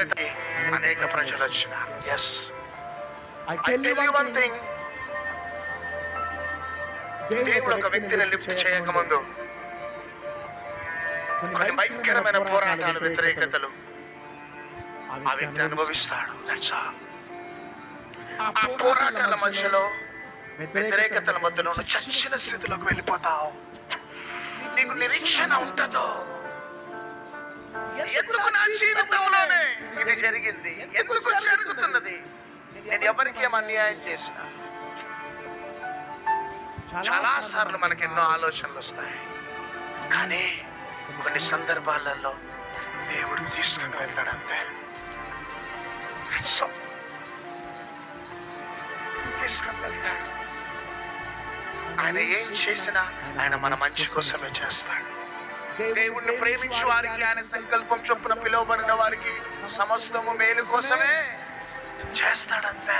లేవనెత్తి అనేక ప్రజలు వచ్చినారు. Yes I I tell you one. Thing దేవుడు ఒక వ్యక్తిని లిఫ్ట్ చేయకముందు కొన్ని భయంకరమైన పోరాటాలు వ్యతిరేకతలు ఆ వ్యక్తి అనుభవిస్తాడు. ఆ పోరాటాల మధ్యలో వ్యతిరేకతల మధ్యలో చచ్చిన స్థితిలోకి వెళ్ళిపోతావు. నీకు నిరీక్షణ ఉంటుందో? ఎందుకు నా జీవితంలోనే ఇది జరిగింది. ఎందుకు జరుగుతున్నది నేను ఎవరికి ఏం అన్యాయం చేసిన? చాలా సార్లు మనకి ఎన్నో ఆలోచనలు వస్తాయి. కానీ కొన్ని సందర్భాలలో దేవుడు తీసుకుని వెళ్తాడంతే సో తీసుకుని వెళ్తాడు. ఆయన ఏం చేసినా ఆయన మన మంచి కోసమే చేస్తాడు. దేవుణ్ణి ప్రేమించు వారికి ఆయన సంకల్పం చొప్పున పిలువబడిన వారికి సమస్తము మేలు కోసమే చేస్తాడంతే.